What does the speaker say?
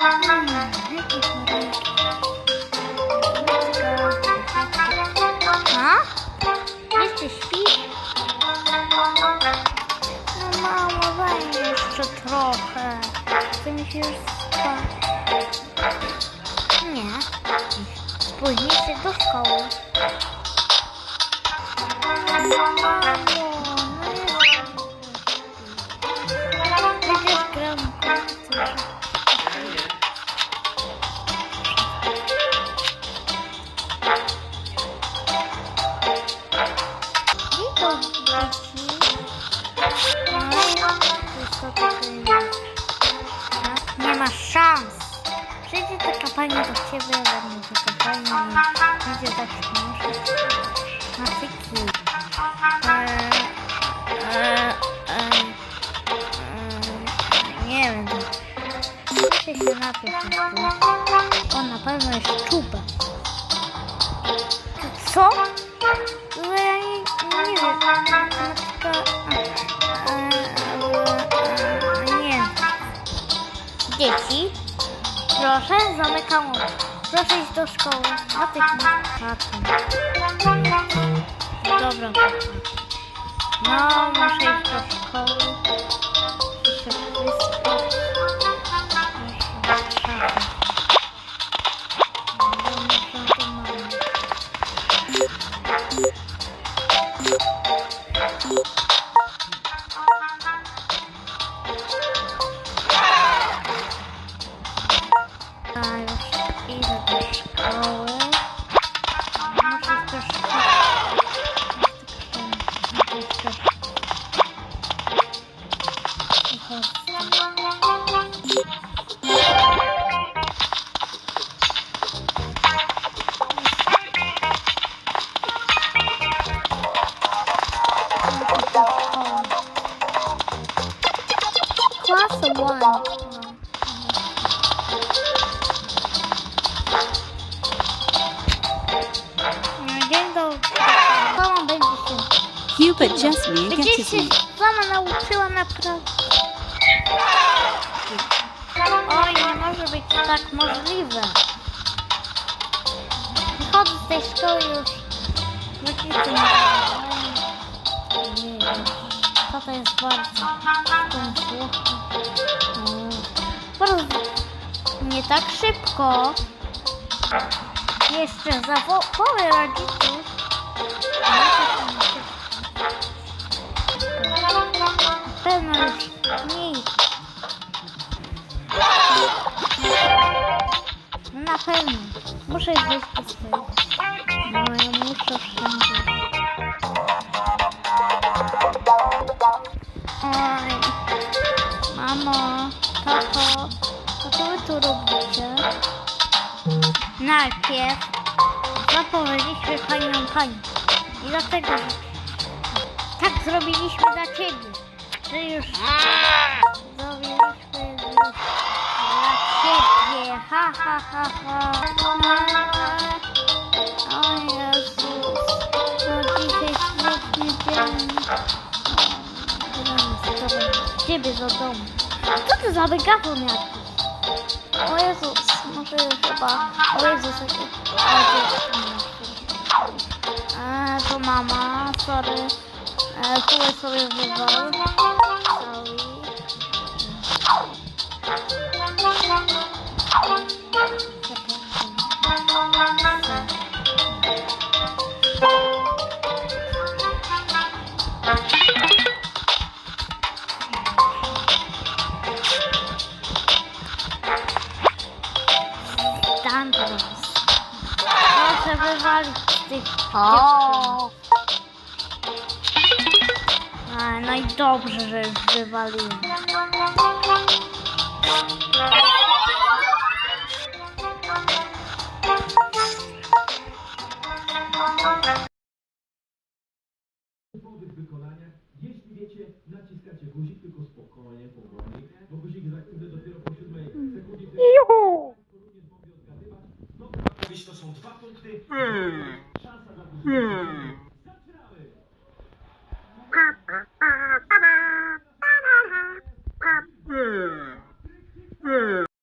Hmm, jakie chorągi. A? Jeszcze śpisz? No mamo, daj mi jeszcze trochę. Chcę mi się już spać. Nie. Spóźnij Co tutaj? Tak? Nie ma szans. Przyjdzie taka pani do ciebie, weźmie taka pani będzie tak śmieszyć. Na tyki. Eee, eee, nie wiem. Muszę się napić. On na pewno jest czubek. Co? Proszę, zamykam oczy. Proszę iść do szkoły. Natychmiast. Tato. Dobra. No, muszę iść do szkoły. Muszę wyspać. Muszę muszę Class one. Dzień dobry. Mama będzie się. Hubert Jasmine Gdzie gets się sama nauczyła naprawdę? Oj, nie może być tak możliwe. Wychodzę z tej szkoły już. Wiem. To jest bardzo? Słuchu. Bardzo. Nie tak szybko. Jeszcze zawołamy rodziców. Na pewno już. No na pewno. Muszę wyjść do swojego. Najpierw zapowiedzieliśmy panią pani. I dlatego tak zrobiliśmy dla ciebie. Że już zrobiliśmy już dla ciebie. Ha, ha, ha, ha. O Jezus. To dzisiaj świetny dzień. Ciebie do domu. Co to za megafon jakiś? O Jezus, może chyba. O Jezus, jaki. O Jezus. Eee, to mama, sorry. Eee, sobie wywal. Z tych dziewczyn. A, no i dobrze, że już wywaliłem. Hmm.